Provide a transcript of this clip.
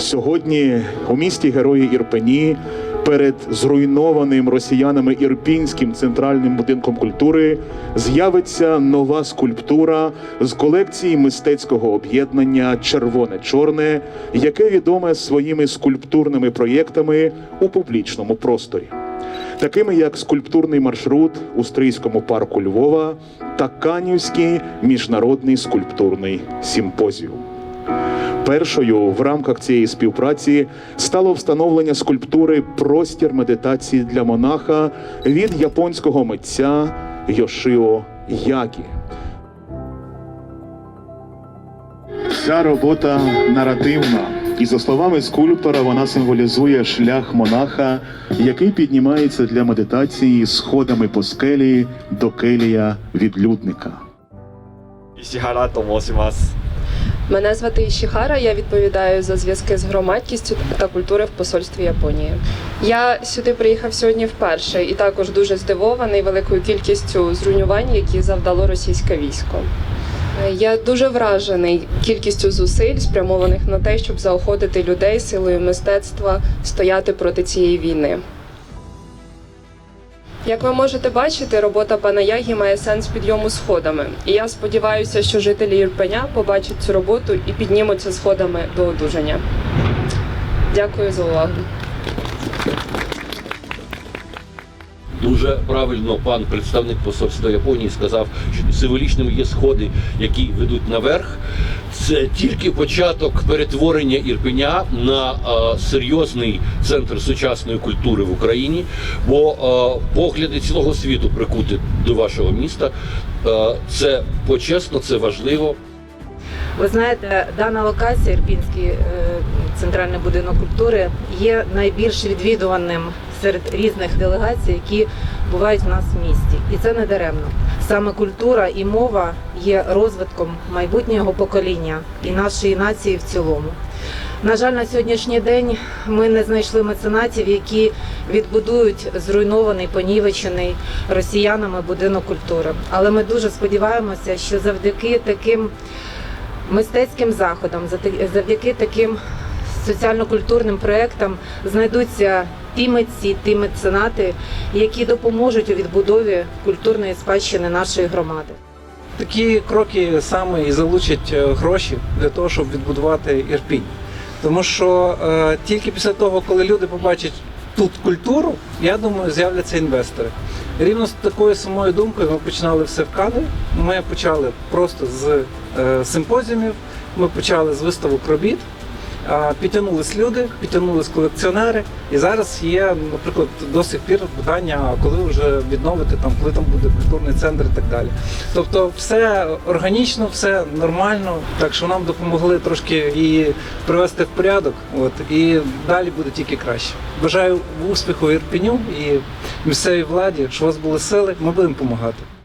Сьогодні у місті Герої Ірпені перед зруйнованим росіянами Ірпінським центральним будинком культури з'явиться нова скульптура з колекції мистецького об'єднання Червоне-Чорне, яке відоме своїми скульптурними проєктами у публічному просторі. Такими як скульптурний маршрут у Стрийському парку Львова та Канівський міжнародний скульптурний симпозіум. Першою в рамках цієї співпраці стало встановлення скульптури Простір медитації для монаха від японського митця Йошио Ягі. Ця робота наративна, і за словами скульптора, вона символізує шлях монаха, який піднімається для медитації сходами по скелі до келія відлюдника. 石原と申します。 Мене звати Ішіхара, я відповідаю за зв'язки з громадськістю та культури в посольстві Японії. Я сюди приїхав сьогодні вперше і також дуже здивований великою кількістю зруйнувань, які завдало російське військо. Я дуже вражений кількістю зусиль, спрямованих на те, щоб заохотити людей силою мистецтва стояти проти цієї війни. Як ви можете бачити, робота пана Ягі має сенс підйому сходами. І я сподіваюся, що жителі Ірпеня побачать цю роботу і піднімуться сходами до одужання. Дякую за увагу. Дуже правильно пан представник посольства Японії сказав, що символічними є сходи, які ведуть наверх. Це тільки початок перетворення Ірпеня на е, серйозний центр сучасної культури в Україні, бо е, погляди цілого світу прикуті до вашого міста. Е, це почесно, це важливо. Ви знаєте, дана локація, Ірпінський е, центральний будинок культури, є найбільш відвідуваним серед різних делегацій, які бувають в нас в місті. І це не даремно. Саме культура і мова є розвитком майбутнього покоління і нашої нації в цілому. На жаль, на сьогоднішній день ми не знайшли меценатів, які відбудують зруйнований, понівечений росіянами будинок культури. Але ми дуже сподіваємося, що завдяки таким мистецьким заходам, за- завдяки таким соціально-культурним проєктам знайдуться ті митці, ті меценати, які допоможуть у відбудові культурної спадщини нашої громади. Такі кроки саме і залучать е, гроші для того, щоб відбудувати Ірпінь. Тому що е, тільки після того, коли люди побачать тут культуру, я думаю, з'являться інвестори. Рівно з такою самою думкою ми починали все в Каневі. Ми почали просто з е, симпозіумів, ми почали з виставок робіт. Підтягнулись люди, підтягнулись колекціонери, і зараз є, наприклад, до сих пір питання, коли вже відновити там, коли там буде культурний центр і так далі. Тобто, все органічно, все нормально, так що нам допомогли трошки її привести в порядок. От і далі буде тільки краще. Бажаю успіху Ірпеню і місцевій владі, щоб у вас були сили, ми будемо допомагати.